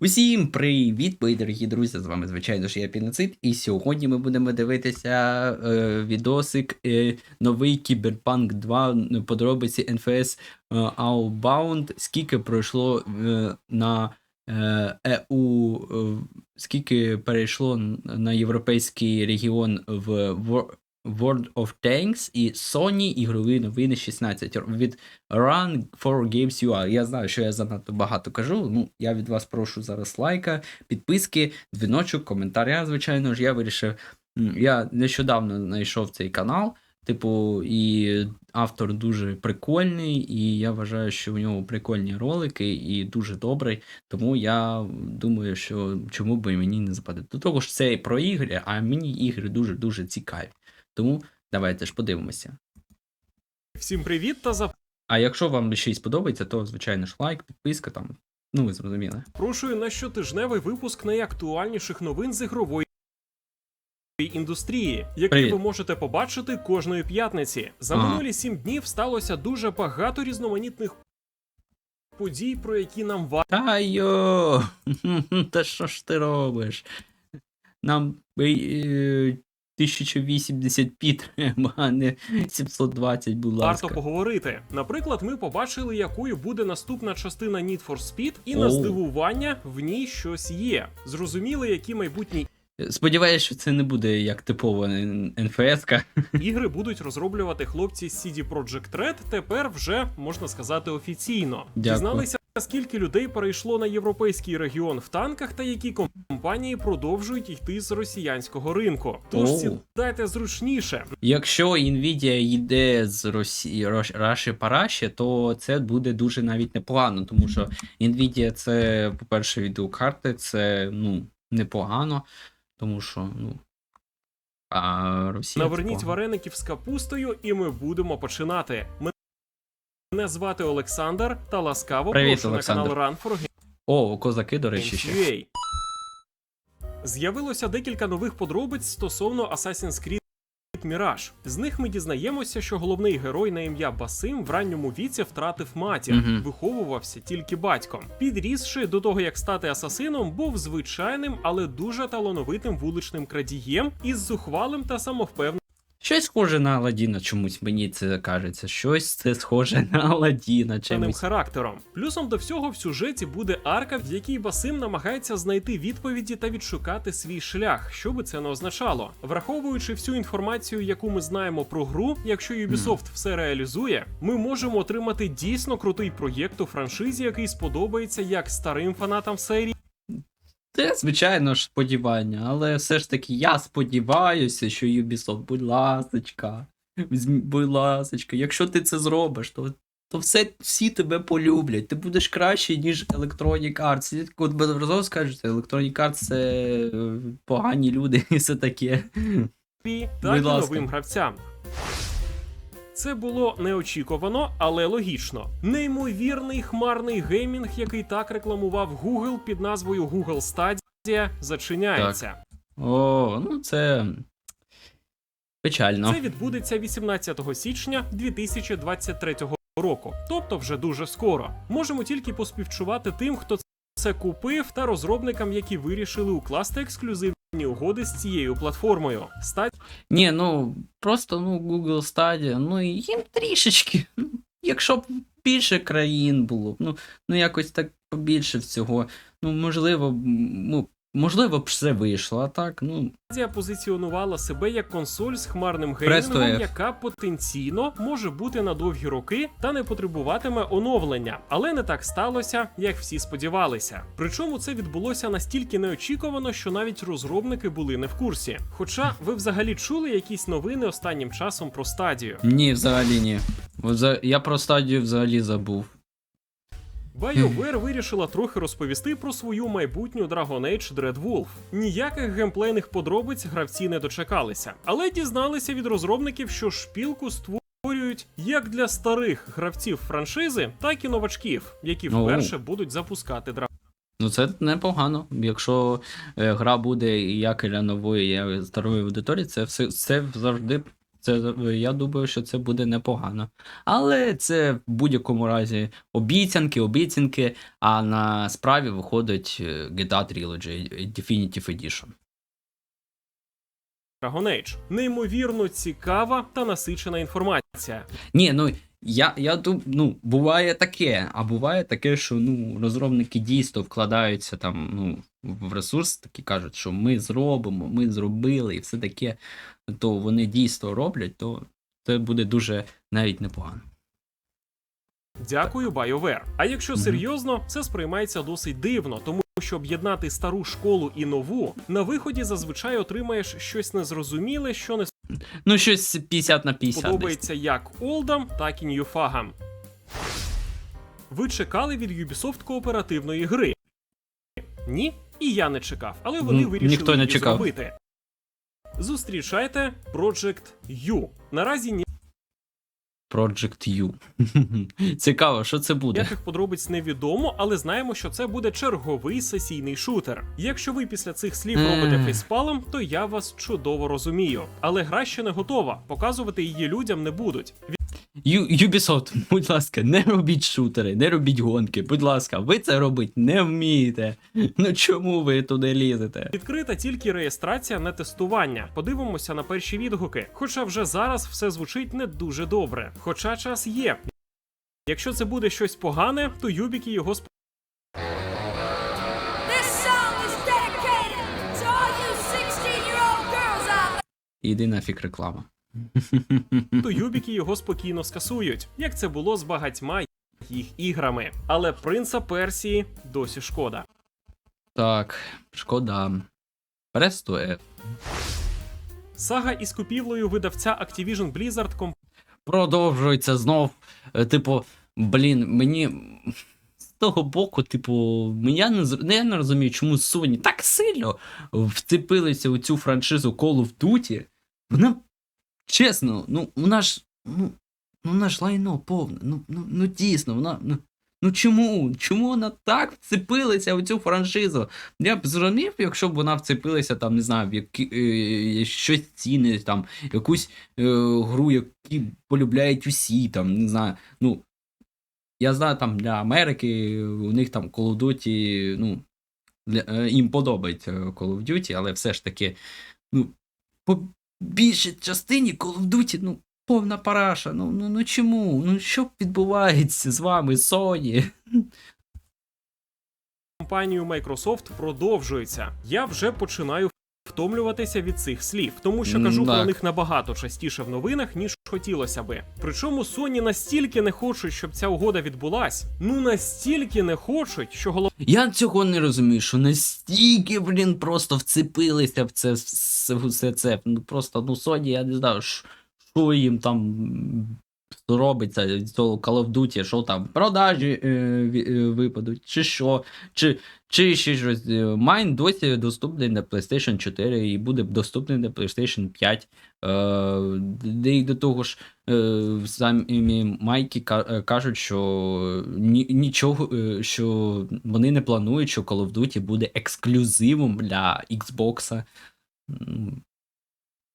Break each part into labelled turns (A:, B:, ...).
A: Усім привіт, мої дорогі друзі! З вами, звичайно ж, я Піноцид, і сьогодні ми будемо дивитися е, відосик е, новий Кіберпанк 2 подробиці NFS е, Outbound. Скільки пройшло е, на е, EU, е, скільки перейшло на європейський регіон в World of Tanks і Sony ігрові новини 16 від Run for Games UA. Я знаю, що я занадто багато кажу. Ну, я від вас прошу зараз лайка, підписки, дзвіночок, коментаря. Звичайно ж, я вирішив. Я нещодавно знайшов цей канал. Типу, і автор дуже прикольний, і я вважаю, що у нього прикольні ролики і дуже добрий. Тому я думаю, що чому би мені не западати. До того ж, це і про ігри, а мені ігри дуже-дуже цікаві. Тому давайте ж подивимося.
B: Всім привіт та
A: А якщо вам ще й сподобається, то звичайно ж лайк, підписка там. Ну, ви зрозуміли.
B: запрошую на щотижневий випуск найактуальніших новин з ігрової індустрії, які
A: Привіт.
B: ви можете побачити кожної п'ятниці. За
A: Ага.
B: минулі сім днів сталося дуже багато різноманітних подій, про які нам варто
A: Та йо! Та що ж ти робиш? Нам е, 1080 пі треба, а не 720, будь ласка.
B: поговорити. Наприклад, ми побачили, якою буде наступна частина Need for Speed, і
A: Оу.
B: на здивування в ній щось є. Зрозуміли, які майбутні
A: Сподіваюсь, що це не буде як типова НФС-ка.
B: Ігри будуть розроблювати хлопці з CD Projekt Red тепер вже можна сказати офіційно.
A: Дякую.
B: Дізналися, скільки людей перейшло на європейський регіон в танках, та які компанії продовжують йти з росіянського ринку. Тож
A: Оу.
B: сідайте зручніше.
A: Якщо Nvidia йде з Росії Раші Параші, то це буде дуже навіть непогано, тому що Nvidia це, по-перше, відеокарти, це ну, непогано, тому що, ну. А Росія.
B: Наверніть вареників з капустою, і ми будемо починати. Мене звати Олександр та ласкаво
A: Привіт,
B: прошу
A: Олександр.
B: на канал Run for
A: О, козаки, до речі, ще.
B: З'явилося декілька нових подробиць стосовно Assassin's Creed Mirage. З них ми дізнаємося, що головний герой на ім'я Басим в ранньому віці втратив матір,
A: Мгм.
B: виховувався тільки батьком. Підрісши до того, як стати асасином, був звичайним, але дуже талановитим вуличним крадієм із зухвалим та самовпевненим
A: Щось схоже на Аладдіна, чомусь мені це кажеться. Щось це схоже на Аладдіна чимось.
B: характером. Плюсом до всього в сюжеті буде арка, в якій Басим намагається знайти відповіді та відшукати свій шлях, що би це не означало. Враховуючи всю інформацію, яку ми знаємо про гру, якщо Ubisoft все реалізує, ми можемо отримати дійсно крутий проєкт у франшизі, який сподобається як старим фанатам серії.
A: Це, звичайно ж, сподівання, але все ж таки я сподіваюся, що Ubisoft, будь ласочка, будь ласочка, якщо ти це зробиш, то, то все, всі тебе полюблять. Ти будеш краще, ніж Electronic Arts. От безразово скажу, що Electronic Arts це е, погані люди і все таке. Будь ласка.
B: новим гравцям. Це було неочікувано, але логічно. Неймовірний хмарний геймінг, який так рекламував Google під назвою Google Stadia, зачиняється.
A: О, ну це печально.
B: Це відбудеться 18 січня 2023 року, тобто вже дуже скоро. Можемо тільки поспівчувати тим, хто це купив, та розробникам, які вирішили укласти ексклюзивні угоди з цією платформою. Стать...
A: Ні, ну просто ну Google Stadia, ну і їм трішечки. Якщо б більше країн було, ну, ну якось так побільше всього. Ну, можливо, ну, можливо б все вийшло, а так, ну.
B: позиціонувала себе як консоль з хмарним геймінгом,
A: F.
B: яка потенційно може бути на довгі роки та не потребуватиме оновлення. Але не так сталося, як всі сподівалися. Причому це відбулося настільки неочікувано, що навіть розробники були не в курсі. Хоча ви взагалі чули якісь новини останнім часом про стадію.
A: Ні, взагалі ні. Я про стадію взагалі забув.
B: BioWare вирішила трохи розповісти про свою майбутню Dragon Age Dread Wolf. Ніяких геймплейних подробиць гравці не дочекалися, але дізналися від розробників, що шпілку створюють як для старих гравців франшизи, так і новачків, які
A: Оу.
B: вперше будуть запускати Dragon
A: Ну, це непогано. Якщо е, гра буде як і для нової і старої аудиторії, це все це завжди Це я думаю, що це буде непогано. Але це в будь-якому разі обіцянки, обіцянки, а на справі виходить е, GTA Trilogy Definitive Edition.
B: Dragon Age. Неймовірно цікава та насичена інформація.
A: Ні, ну я, я ну, буває таке, а буває таке, що ну, розробники дійсно вкладаються там ну, в ресурс, такі кажуть, що ми зробимо, ми зробили і все таке, то вони дійсно роблять, то це буде дуже навіть непогано.
B: Дякую, BioWare. А якщо серйозно, це сприймається досить дивно, тому що об'єднати стару школу і нову на виході зазвичай отримаєш щось незрозуміле, що не
A: Ну, щось 50 на 50. десь.
B: подобається як олдам, так і ньюфагам. Ви чекали від Ubisoft кооперативної гри? Ні, і я не чекав, але вони
A: Ну,
B: вирішили
A: ніхто не
B: її
A: чекав.
B: зробити. Зустрічайте Project U. Наразі
A: Project U. Цікаво, що це буде.
B: Ніяких подробиць невідомо, але знаємо, що це буде черговий сесійний шутер. Якщо ви після цих слів робите фейспалом, то я вас чудово розумію. Але гра ще не готова. Показувати її людям не будуть.
A: Ю- Ubisoft, будь ласка, не робіть шутери, не робіть гонки. Будь ласка, ви це робити не вмієте. Ну чому ви туди лізете?
B: Відкрита тільки реєстрація на тестування. Подивимося на перші відгуки. Хоча вже зараз все звучить не дуже добре. Хоча час є. Якщо це буде щось погане, то юбіки його сп-
C: This song is dedicated to all you 16-year-old girls out there.
A: Іди нафіг реклама.
B: То юбіки його спокійно скасують, як це було з багатьма їх іграми. Але принца Персії досі шкода.
A: Так, шкода. Престо F.
B: Сага із купівлею видавця Activision Blizzard
A: Продовжується знов. Е, Типу, блін, мені. З того боку, типу, я не, я не розумію, чому Sony так сильно вцепилися у цю франшизу Call of Duty. Вона, чесно, ну, вона ж. Ну, ну вона лайно повне. Ну, ну, ну дійсно, вона. Ну, ну чому? Чому вона так вцепилася у цю франшизу? Я б зрозумів, якщо б вона вцепилася, там, не знаю, в які, е, щось цінне, там, якусь е, гру, які полюбляють усі, там, не знаю. Ну, я знаю, там для Америки у них там Call of Duty, ну, для, е, їм подобається Call of Duty, але все ж таки, ну, більшій частині Call of Duty, ну, повна параша. Ну, ну, ну чому? Ну, що відбувається з вами, Sony?
B: Компанію Microsoft продовжується. Я вже починаю втомлюватися від цих слів, тому що кажу про них набагато частіше в новинах, ніж хотілося би. Причому Sony настільки не хочуть, щоб ця угода відбулась, ну настільки не хочуть, що голова.
A: Я цього не розумію, що настільки, блін, просто вцепилися в це все, це. Ну просто, ну, Sony, я не знаю, що їм там робиться з цього Call of Duty, що там, продажі е, е, випадуть, чи що, чи, чи ще щось. Е, Mine досі доступний на PlayStation 4 і буде доступний на PlayStation 5. Е, й до того ж, е, самі майки е, кажуть, що ні, нічого, е, що вони не планують, що Call of Duty буде ексклюзивом для Xbox.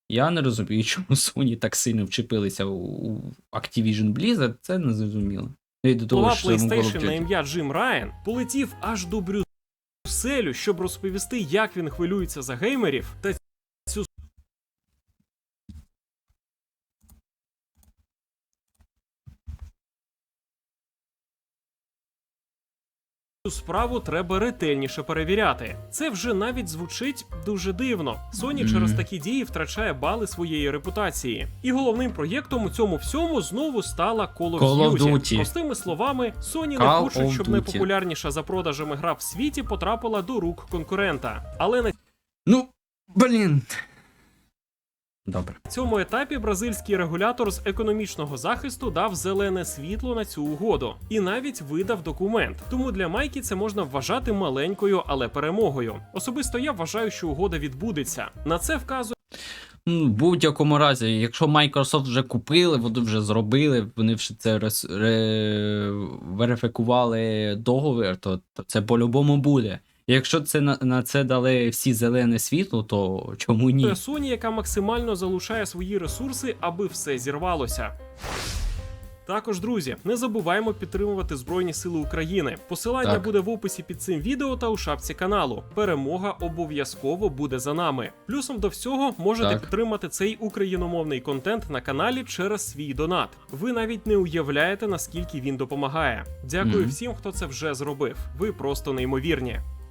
A: Я не розумію, чому Sony так сильно вчепилися у, Activision Blizzard, це не зрозуміло. І до того of
B: PlayStation на ім'я Джим Райан полетів аж до Брюсселю, щоб розповісти, як він хвилюється за геймерів та цю Справу треба ретельніше перевіряти. Це вже навіть звучить дуже дивно. Sony
A: Мгм.
B: через такі дії втрачає бали своєї репутації. І головним проєктом у цьому всьому знову стала Call of,
A: Call of
B: Duty.
A: Duty.
B: Простими словами, Sony не
A: Call
B: хочуть,
A: of
B: щоб найпопулярніша за продажами гра в світі потрапила до рук конкурента. Але на
A: Ну, блін. Добре.
B: цьому етапі бразильський регулятор з економічного захисту дав зелене світло на цю угоду і навіть видав документ. Тому для Майки це можна вважати маленькою, але перемогою. Особисто я вважаю, що угода відбудеться. На це вказує.
A: Ну, в будь-якому разі, якщо Microsoft вже купили, вони вже зробили, вони вже це рес, ре, верифікували договір, то це по-любому буде. Якщо це на, на це дали всі зелене світло, то чому ні?
B: Sony, яка максимально залучає свої ресурси, аби все зірвалося. Також, друзі, не забуваємо підтримувати Збройні Сили України. Посилання
A: Так.
B: буде в описі під цим відео та у шапці каналу. Перемога обов'язково буде за нами. Плюсом до всього можете
A: Так.
B: підтримати цей україномовний контент на каналі через свій донат. Ви навіть не уявляєте, наскільки він допомагає. Дякую
A: Мгм.
B: всім, хто це вже зробив. Ви просто неймовірні.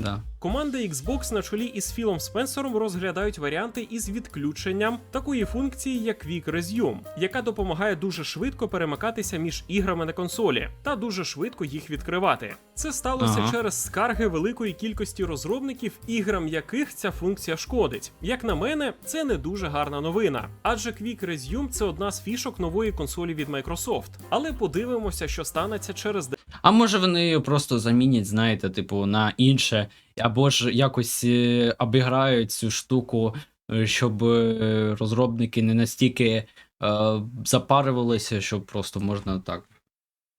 A: Да.
B: Команда Xbox на чолі із Філом Спенсером розглядають варіанти із відключенням такої функції, як Quick Resume, яка допомагає дуже швидко перемикатися між іграми на консолі та дуже швидко їх відкривати. Це сталося
A: Ага.
B: через скарги великої кількості розробників, іграм яких ця функція шкодить. Як на мене, це не дуже гарна новина, адже Quick Resume – це одна з фішок нової консолі від Microsoft. Але подивимося, що станеться через
A: А може вони її просто замінять, знаєте, типу, на інше, або ж якось е, обіграють цю штуку, е, щоб е, розробники не настільки запарювалися, щоб просто можна так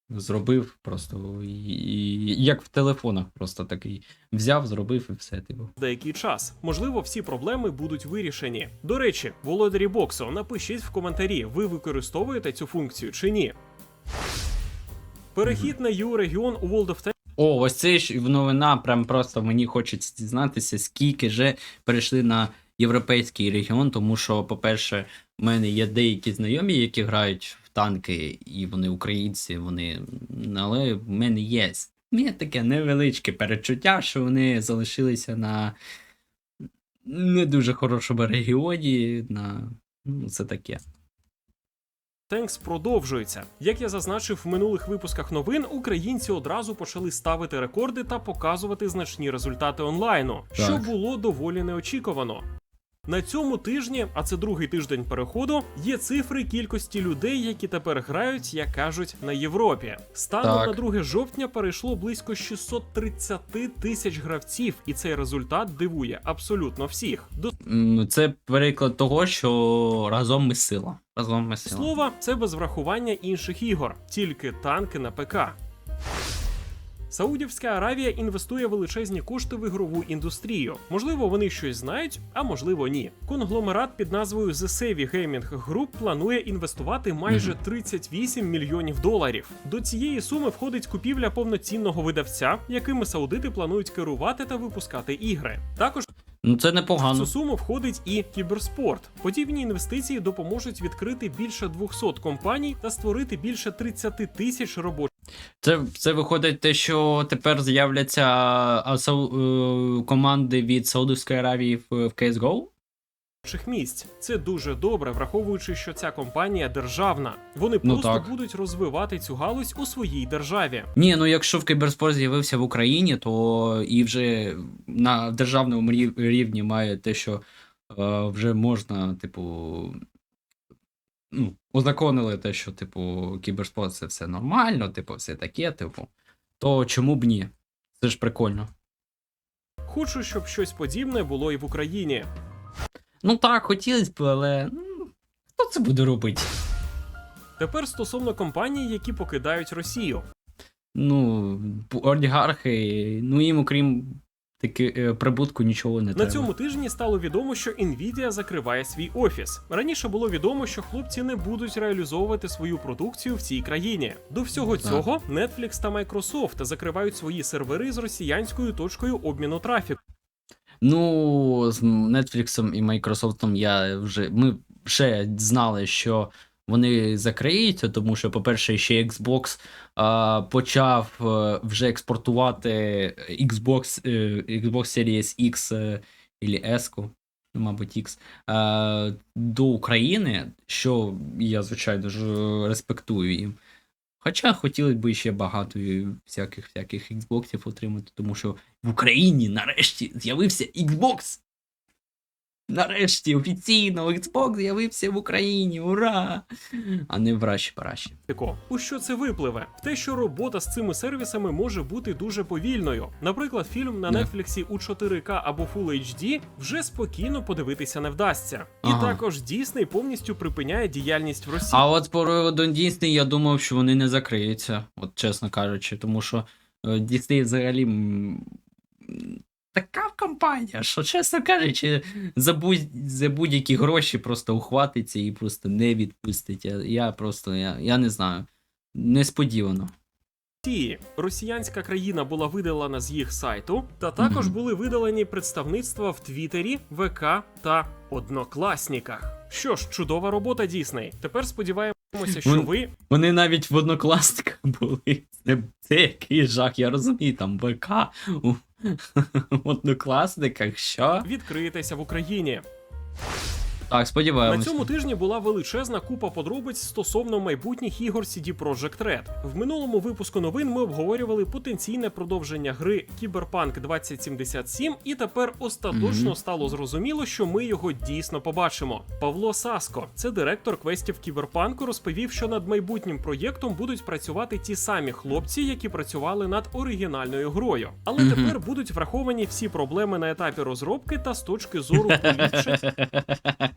A: зробив просто і, і як в телефонах, просто такий взяв, зробив і все, типу.
B: деякий час. Можливо, всі проблеми будуть вирішені. До речі, володарі боксу, напишіть в коментарі, ви використовуєте цю функцію чи ні. Перехід на EU регіон у World of Tanks
A: О, ось це ж новина, прям просто мені хочеться дізнатися, скільки же перейшли на європейський регіон, тому що, по-перше, в мене є деякі знайомі, які грають в танки, і вони українці, вони. Але в мене є. мене таке невеличке перечуття, що вони залишилися на не дуже хорошому регіоні. На... Ну, це таке.
B: Tanks продовжується. Як я зазначив в минулих випусках новин, українці одразу почали ставити рекорди та показувати значні результати онлайну, що було доволі неочікувано. На цьому тижні, а це другий тиждень переходу, є цифри кількості людей, які тепер грають, як кажуть, на Європі. Станом
A: Так.
B: на 2 жовтня перейшло близько 630 тисяч гравців, і цей результат дивує абсолютно всіх. До
A: Це приклад того, що разом ми сила. Разом ми сила.
B: слова, це без врахування інших ігор, тільки танки на ПК. Саудівська Аравія інвестує величезні кошти в ігрову індустрію. Можливо, вони щось знають, а можливо, ні. Конгломерат під назвою The Savvy Gaming Group планує інвестувати майже 38 мільйонів доларів. До цієї суми входить купівля повноцінного видавця, якими саудити планують керувати та випускати ігри. Також
A: Ну це
B: в
A: непогано.
B: цю суму входить і кіберспорт. Подібні інвестиції допоможуть відкрити більше 200 компаній та створити більше 30 тисяч робочих
A: Це, це виходить те, що тепер з'являться а, сау- е, команди від Саудовської Аравії в, в CSGO?
B: місць. Це дуже добре, враховуючи, що ця компанія державна. Вони
A: Ну
B: просто
A: так.
B: будуть розвивати цю галузь у своїй державі.
A: Ні, ну якщо в кіберспорт з'явився в Україні, то і вже на державному рів- рівні має те, що е, вже можна, типу. Ну, узаконили те, що, типу, кіберспорт це все нормально, типу, все таке, типу. То чому б ні? Це ж прикольно.
B: Хочу, щоб щось подібне було і в Україні.
A: Ну так, хотілося б, але ну, хто це буде робити?
B: Тепер стосовно компаній, які покидають Росію.
A: Ну, олігархи, ну їм, окрім таки, е, прибутку, нічого не
B: На
A: треба.
B: цьому тижні стало відомо, що Nvidia закриває свій офіс. Раніше було відомо, що хлопці не будуть реалізовувати свою продукцію в цій країні. До всього
A: Так.
B: цього Netflix та Microsoft закривають свої сервери з росіянською точкою обміну трафіку.
A: Ну, з Netflix і Microsoft я вже. Ми ще знали, що вони закриються, тому що, по-перше, ще Xbox а, почав е, вже експортувати Xbox, е, Xbox Series X е, і S, мабуть, X, е, до України, що я, звичайно, дуже респектую їм. Хоча хотіли б ще багато всяких всяких Xboxів отримати, тому що в Україні нарешті з'явився Xbox. Нарешті офіційно Xbox з'явився в Україні. Ура! А не в раші параші.
B: У що це випливе? В те, що робота з цими сервісами може бути дуже повільною. Наприклад, фільм на. Нетфліксі у 4К або Full HD вже спокійно подивитися не вдасться. І
A: Ага.
B: також Дісней повністю припиняє діяльність в Росії.
A: А от з приводу Дійсний я думав, що вони не закриються, от чесно кажучи, тому що Disney взагалі така компанія, що, чесно кажучи, за, будь, за будь-які гроші просто ухватиться і просто не відпустить. Я, я просто, я, я не знаю. Несподівано.
B: Росіянська країна була видалена з їх сайту, та також були видалені представництва в Твіттері, ВК та Однокласніках. Що ж, чудова робота Дісней. Тепер сподіваємося, що
A: Вон-
B: ви
A: Вони навіть в однокласниках були. Це, це який жах, я розумію, там ВК в однокласниках, що?
B: Відкритися в Україні.
A: Так,
B: На цьому тижні була величезна купа подробиць стосовно майбутніх ігор CD Projekt Red. В минулому випуску новин ми обговорювали потенційне продовження гри Cyberpunk 2077, і тепер остаточно
A: Мгм.
B: стало зрозуміло, що ми його дійсно побачимо. Павло Саско, це директор квестів Кіберпанку, розповів, що над майбутнім проєктом будуть працювати ті самі хлопці, які працювали над оригінальною грою. Але
A: Мгм.
B: тепер будуть враховані всі проблеми на етапі розробки та з точки зору поліпшень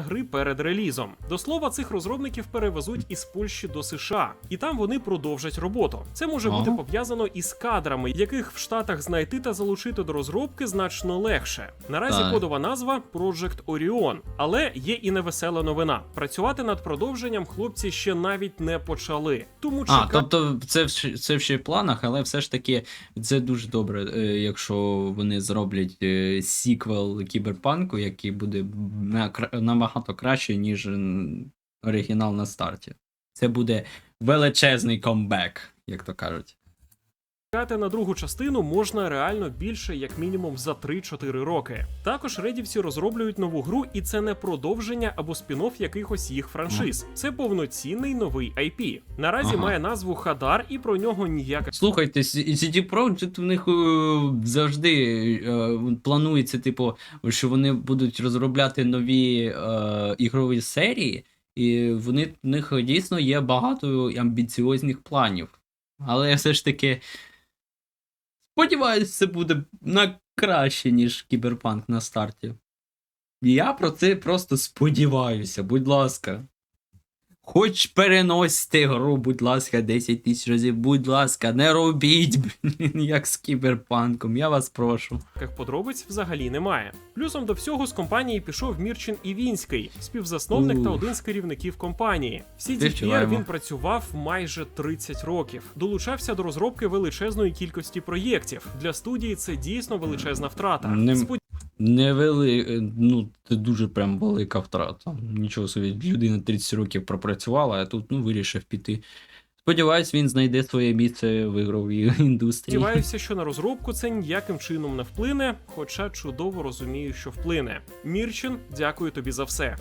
B: гри перед релізом. До слова, цих розробників перевезуть із Польщі до США, і там вони продовжать роботу. Це може
A: Ага.
B: бути пов'язано із кадрами, яких в Штатах знайти та залучити до розробки значно легше. Наразі
A: Так.
B: кодова назва Project Orion, але є і невесела новина. Працювати над продовженням хлопці ще навіть не почали. Тому
A: А, тобто це, це ще в планах, але все ж таки це дуже добре, е, якщо вони зроблять е, сіквел кіберпанку, який буде на- кра- набагато краще, ніж оригінал на старті. Це буде величезний комбек, як то кажуть.
B: Чекати на другу частину можна реально більше, як мінімум, за 3-4 роки. Також редівці розроблюють нову гру, і це не продовження або спін-офф якихось їх франшиз. Це повноцінний новий IP. Наразі
A: Ага.
B: має назву Хадар, і про нього ніяка
A: Слухайте, CD Projekt в них е, завжди е, планується, типу, що вони будуть розробляти нові е, ігрові серії, і вони, в них дійсно є багато амбіціозних планів. Але все ж таки. Сподіваюсь, це буде на краще, ніж Кіберпанк на старті. Я про це просто сподіваюся, будь ласка. Хоч переносьте гру, будь ласка, 10 тисяч разів, будь ласка, не робіть, блін, як з кіберпанком, я вас прошу.
B: подробиць взагалі немає. Плюсом до всього з компанії пішов Мірчин Івінський, співзасновник та один з керівників компанії. В CDPR він працював майже 30 років. Долучався до розробки величезної кількості проєктів. Для студії це дійсно величезна втрата.
A: Не- Не вели... ну, це дуже прям велика втрата. Нічого собі, людина 30 років пропрацювала, а тут ну, вирішив піти. Сподіваюсь, він знайде своє місце в ігровій індустрії.
B: Сподіваюся, що на розробку це ніяким чином не вплине, хоча чудово розумію, що вплине. Мірчин, дякую тобі за все.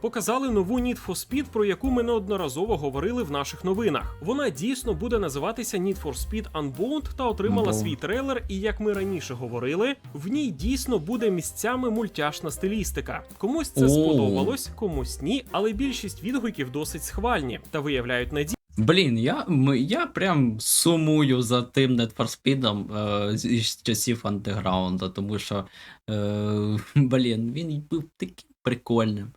B: Показали нову Need for Speed, про яку ми неодноразово говорили в наших новинах. Вона дійсно буде називатися Need for Speed Unbound та отримала
A: Unbound.
B: свій трейлер. І як ми раніше говорили, в ній дійсно буде місцями мультяшна стилістика. Комусь це сподобалось, комусь ні, але більшість відгуків досить схвальні та виявляють надію.
A: Блін, я, я прям сумую за тим Need for Speed е, з часів андеграунда, тому що, е, блін, він був таким прикольним.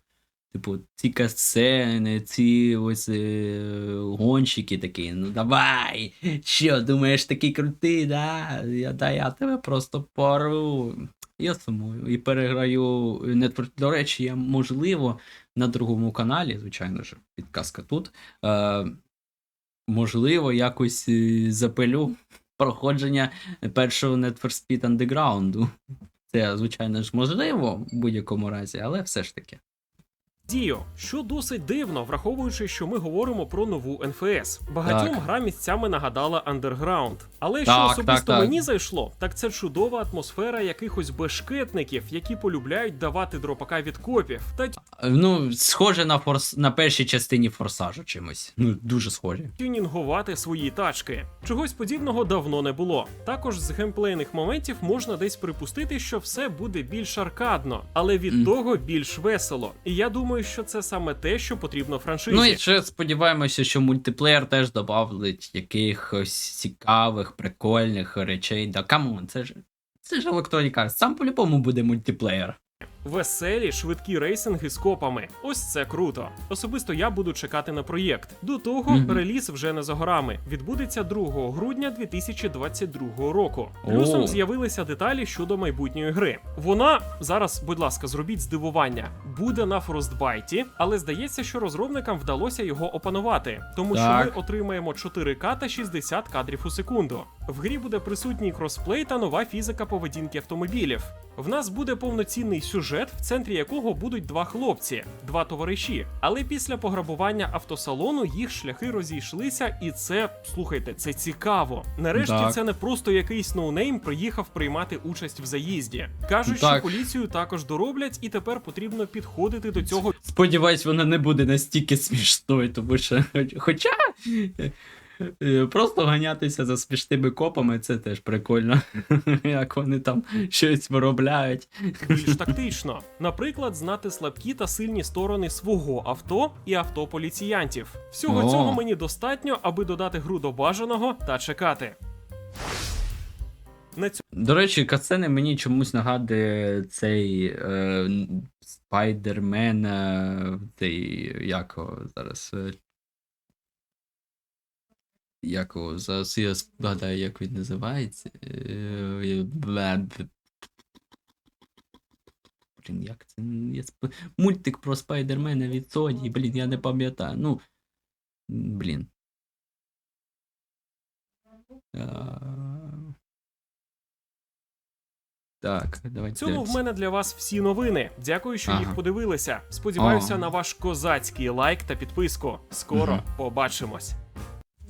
A: Типу, ці касцени, ці ось е, гонщики такі, ну давай! Що, думаєш, такий крутий, да? Я, да, я тебе просто порву. Я сумую і переграю for До речі, я можливо на другому каналі, звичайно ж, підказка тут. Е, можливо, якось е, запилю проходження першого Need for Speed Underground. Це, звичайно ж, можливо в будь-якому разі, але все ж таки.
B: Діо, що досить дивно, враховуючи, що ми говоримо про нову НФС. Багатьом
A: Так.
B: гра місцями нагадала Underground. Але що особисто
A: так, так.
B: мені зайшло, так це чудова атмосфера якихось бешкетників, які полюбляють давати дропака від копів, та
A: Ну, схоже на форс на першій частині форсажу чимось. Ну, дуже схоже.
B: тюнінгувати свої тачки. Чогось подібного давно не було. Також з геймплейних моментів можна десь припустити, що все буде більш аркадно, але від
A: Мгм.
B: того більш весело. І я думаю, що це саме те, що потрібно франшизі.
A: Ну і ще сподіваємося, що мультиплеєр теж додавить якихось цікавих, прикольних речей. Да камон, це ж це ж Electronic. Сам по-любому буде мультиплеєр.
B: Веселі, швидкі рейсинги з копами. Ось це круто. Особисто я буду чекати на проєкт. До того
A: Мгм.
B: реліз вже не за горами. Відбудеться 2 грудня 2022 року. Плюсом
A: О.
B: з'явилися деталі щодо майбутньої гри. Вона зараз, будь ласка, зробіть здивування. Буде на Frostbite, але здається, що розробникам вдалося його опанувати, тому
A: Так.
B: що ми отримаємо 4К та 60 кадрів у секунду. В грі буде присутній кросплей та нова фізика поведінки автомобілів. В нас буде повноцінний сюжет, в центрі якого будуть два хлопці, два товариші. Але після пограбування автосалону їх шляхи розійшлися, і це слухайте, це цікаво. Нарешті
A: Так.
B: це не просто якийсь ноунейм приїхав приймати участь в заїзді. Кажуть,
A: Так.
B: що поліцію також дороблять, і тепер потрібно підходити до цього
A: Сподіваюсь, вона не буде настільки смішною, тому що. Хоча. Е, Просто ганятися за смішними копами це теж прикольно. Як вони там щось виробляють.
B: більш тактично. Наприклад, знати слабкі та сильні сторони свого авто і авто поліціянтів. Всього
A: О.
B: цього мені достатньо, аби додати гру до бажаного та чекати. На цьому
A: До речі, касцени мені чомусь нагадує цей е, Спайдермен. Е, цей як його зараз. Е, як його зараз я згадаю, як він називається. Е, Блін, як це? Я сп... Мультик про Спайдермена від Sony, блін, я не пам'ятаю. Ну. Блін. А... Так, давайте.
B: в цьому в мене для вас всі новини. Дякую, що
A: Ага.
B: їх подивилися. Сподіваюся
A: О.
B: на ваш козацький лайк та підписку. Скоро
A: Мгм.
B: побачимось.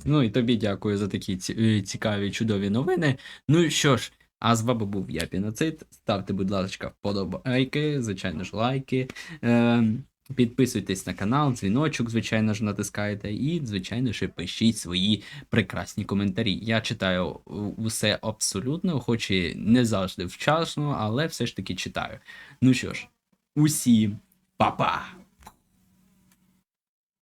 A: Ну і тобі дякую за такі е, цікаві, чудові новини. Ну що ж, а з вами був я Піноцит. Ставте, будь ласка, вподобайки, звичайно ж, лайки. Е, підписуйтесь на канал, дзвіночок, звичайно ж, натискайте. І, звичайно ж, пишіть свої прекрасні коментарі. Я читаю усе абсолютно, хоч і не завжди вчасно, але все ж таки читаю. Ну що ж, усім па-па!